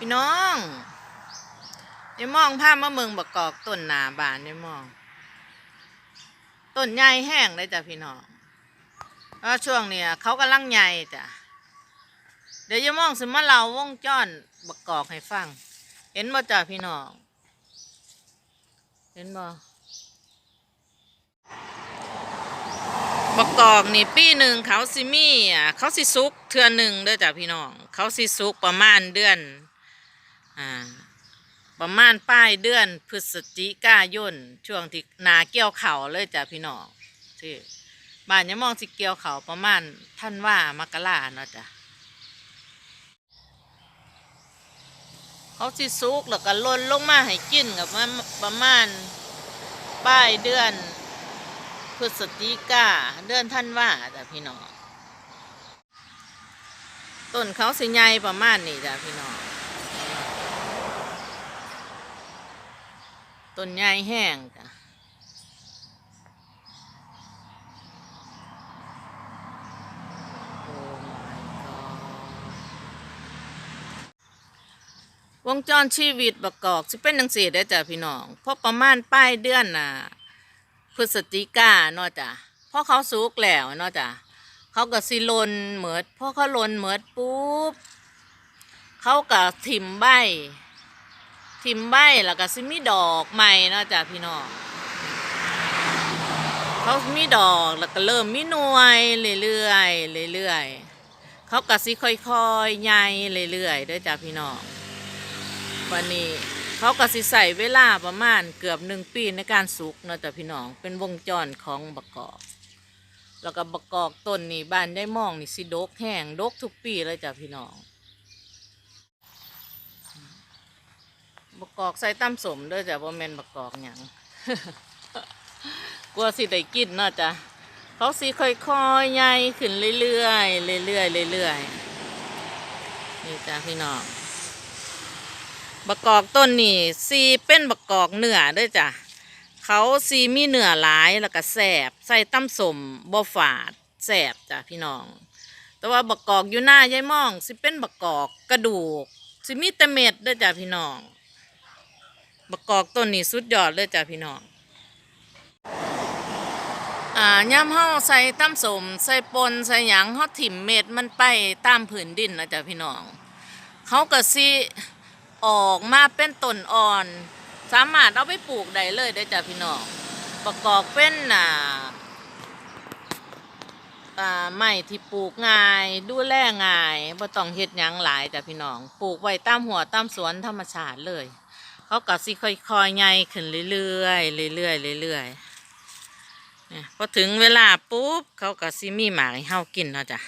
พี่น้องยายมองภาพมะเมืองบกกอกต้นหนาบานยายมองต้นใหญ่แห้งเลยจ้ะพี่น้องแล้วช่วงเนี้ยเขากำลังใหญ่จ้ะเดี๋ยวยายมองสิมาเล่าวงจรบกกอกให้ฟัง เห็นบ่จ้ะพี่น้องเห็นบ่บกกอกนี่ปีหนึ่งเขาสิมีอะเขาสิสุกเทือนหนึ่งเด้อจ้ะพี่น้องเขาสิสุกประมาณเดือน อ่า ประมาณปลายเดือนพฤศจิกายนช่วงที่นาเกี่ยวเขาเลยจ้ะพี่น้องที่บ้านยายมองสิเกี่ยวเขาประมาณท่านว่ามกราเนาะจ้ะเขาสิสุกแล้วก็ล่นลงมาให้กินกับประมาณปลายเดือนพฤศจิกาเดือนท่านว่าจ้ะพี่น้องต้นเขาสิใหญ่ประมาณนี้จ้ะพี่น้อง ต้นใหญ่แห้งจ้ะวงจรชีวิตประกอบสิเป็นจังสี่ได้จ้ะพี่น้องเพราะประมาณป้ายเดือนน่ะพฤศจิกาเนาะจ้ะเพราะเขาสุกแล้วเนาะจ้ะเขาก็สิลนเหมือดพอเขาลนเหมือดปุ๊บเขาก็ถิ่มใบ ทิมใบแล้วก็สิมีดอกใหม่เนาะจ้ะพี่น้องเขามีดอกแล้วก็เริ่มมีหน่วยเรื่อยๆเรื่อยๆเขาก็สิค่อยๆใหญ่เรื่อยๆด้วยจ้ะพี่น้องวันนี้เขาก็สิใส่เวลาประมาณเกือบหนึ่งปีในการสุกนะจ้ะพี่น้องเป็นวงจรของบกกอกแล้วก็บกกอกต้นนี่บ้านได้มองนี่สิดกแห้งดกทุกปีเลยจ้ะพี่น้อง บกกอกใส่ตั้มสมด้วยจ้ะว่าแมนบกกอกหยังกลัวสิได้กินเนาะจ้ะเขาสิค่อยๆใหญ่ขึ้นเรื่อยๆเรื่อยๆเรื่อยๆนี่จ้ะพี่น้องบกกอกต้นนี่สีเป็นบกกอกเนื้อด้วยจ้ะเขาสีมีเนื้อหลายแล้วก็แสบใส่ตั้มสมบ่ฝาดแสบจ้ะพี่น้อง แต่ว่าบกกอกอยู่หน้ายายม่องสิเป็นบกกอกกระดูกสิมีแต่เม็ดด้วยจ้ะพี่น้อง บกกอกต้นนี้สุดยอดเลยจ้ะพี่น้องอ่าย่ำเฮาใส่ตั้มสมใส่ปนใส่หยังเฮาถิ่มเม็ดมันไปตามผืนดินนะจ้ะพี่น้องเขาก็สิออกมาเป็นต้นอ่อน สามารถเอาไปปลูกได้เลยได้จ้ะพี่น้องบกกอกเป็นอ่าอ่าไม้ที่ปลูกง่าย ดูแลง่ายบ่ต้องเฮ็ดหยังหลายจ้ะพี่น้อง ปลูกไว้ตามหัวตามสวนธรรมชาติเลย เขาก็สิค่อยๆใหญ่ขึ้นเรื่อยๆเรื่อยๆเรื่อยๆเนี่ยพอถึงเวลาปุ๊บเขาก็สิมีหมากให้เฮากินเนาะจ้ะ